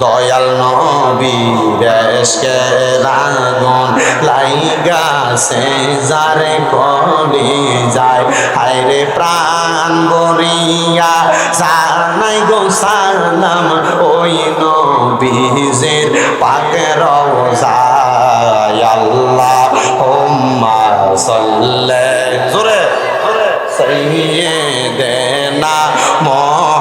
দয়াল নবীরেশকে রাগন লাইগাছে যারে কলি যায়। হায়রে প্রাণ বরিয়া জানাই গো সালাম, ওই নবীজের পাকে রওজায়। আল্লাহ হুম্মা সাল্লে। জোরে সৈয়দেনা মোহাম্মদ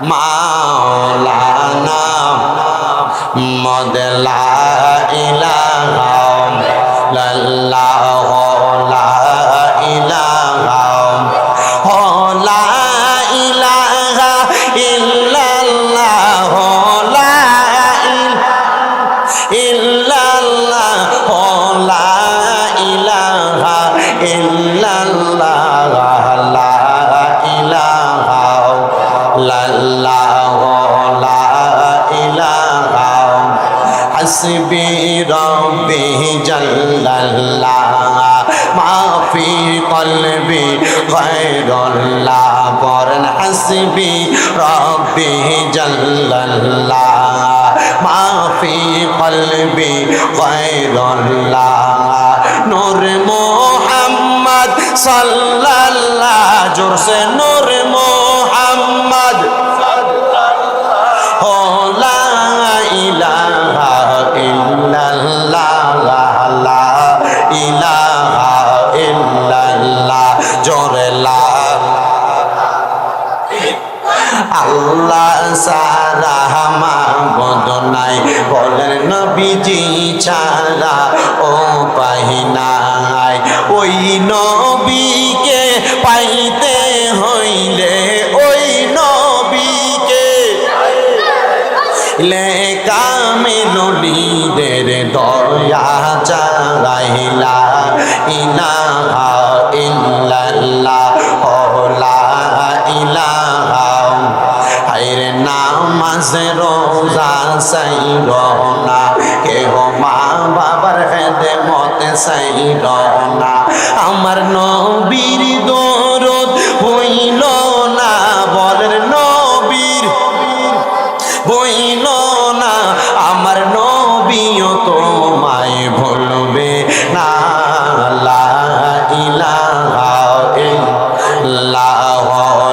মাওলানা মদলা ইলাহা লাল্লাহ লা ইলাহা লা ইলাহা ইল্লাল্লাহ লা ইল্লাল্লাহ লা ইলাহা ইল্লাল্লাহ, লা হাসবি রব্বি জাল্লাল্লাহ মা ফি কলবি গায়রুল্লাহ পরন হাসবি রব্বি জাল্লাল্লাহ মা ফি কলবি গায়রুল্লাহ। নূর মোহাম্মদ সাল্লাল্লাহ, জোরসে আল্লাহ সারা মাবদ নাই। বলেন নবীজি ছাড়া ও পাহিনাই ওই নবীকে পাইতে হইলে ওই নবীকে লে কামিলুলিদের দয়া চাইলা ইলাহা ইল্লাল্লাহ। নামাজে রোজা সাইর না। কেহ মা বাবার হেদে মতে সাইর না। আমার নবীর দরদ হইল না, বলের নবীর বইল না। আমার নবীও তো তোমায় ভুলবে না। লা ইলাহা ইল্লাল্লাহ।